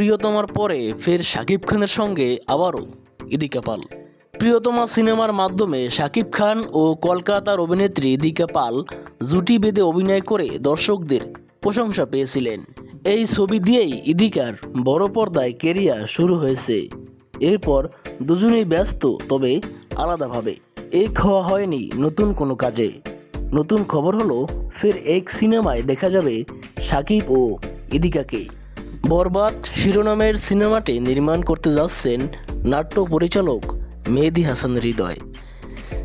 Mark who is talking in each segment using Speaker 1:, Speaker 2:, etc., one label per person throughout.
Speaker 1: প্রিয়তমার পরে ফের শাকিব খানের সঙ্গে আবারও ইদিকা পাল। প্রিয়তমা সিনেমার মাধ্যমে শাকিব খান ও কলকাতার অভিনেত্রী ইদিকা পাল জুটি বেঁধে অভিনয় করে দর্শকদের প্রশংসা পেয়েছিলেন। এই ছবি দিয়েই ইদিকার বড় পর্দায় কেরিয়ার শুরু হয়েছে। এরপর দুজনেই ব্যস্ত, তবে আলাদাভাবে। এক হওয়া হয়নি নতুন কোনো কাজে। নতুন খবর হলো, ফের এক সিনেমায় দেখা যাবে সাকিব ও ইদিকাকে। বরবাদ শিরোনামের সিনেমাটি নির্মাণ করতে যাচ্ছেন নাট্য পরিচালক মেহেদি হাসান হৃদয়।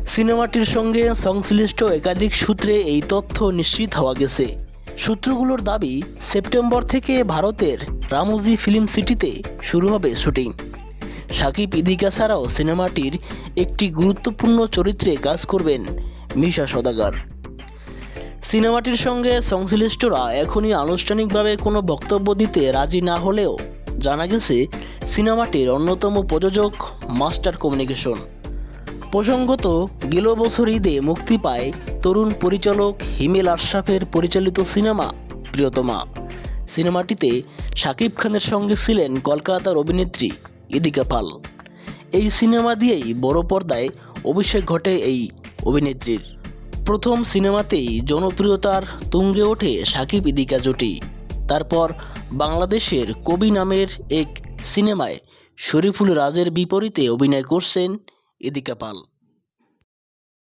Speaker 1: সিনেমাটির সঙ্গে সংশ্লিষ্ট একাধিক সূত্রে এই তথ্য নিশ্চিত হওয়া গেছে। সূত্রগুলোর দাবি, সেপ্টেম্বর থেকে ভারতের রামুজি ফিল্ম সিটিতে শুরু হবে শুটিং। সাকিব ইদিকা ছাড়াও সিনেমাটির একটি গুরুত্বপূর্ণ চরিত্রে কাজ করবেন মিশা সদাগার। সিনেমাটির সঙ্গে সংশ্লিষ্টরা এখনই আনুষ্ঠানিকভাবে কোনো বক্তব্য দিতে রাজি না হলেও জানা গেছে, সিনেমাটির অন্যতম প্রযোজক মাস্টার কমিউনিকেশন। প্রসঙ্গত, গেল বছর ঈদে মুক্তি পায় তরুণ পরিচালক হিমেল আশরাফের পরিচালিত সিনেমা প্রিয়তমা। সিনেমাটিতে শাকিব খানের সঙ্গে ছিলেন কলকাতার অভিনেত্রী ইদিকা পাল। এই সিনেমা দিয়েই বড় পর্দায় অভিষেক ঘটে এই অভিনেত্রীর। প্রথম সিনেমাতেই জনপ্রিয়তার তুঙ্গে ওঠে সাকিব ইদিকা জুটি। তারপর বাংলাদেশের কবি নামের এক সিনেমায় শরীফুল রাজের বিপরীতে অভিনয় করছেন ইদিকা পাল।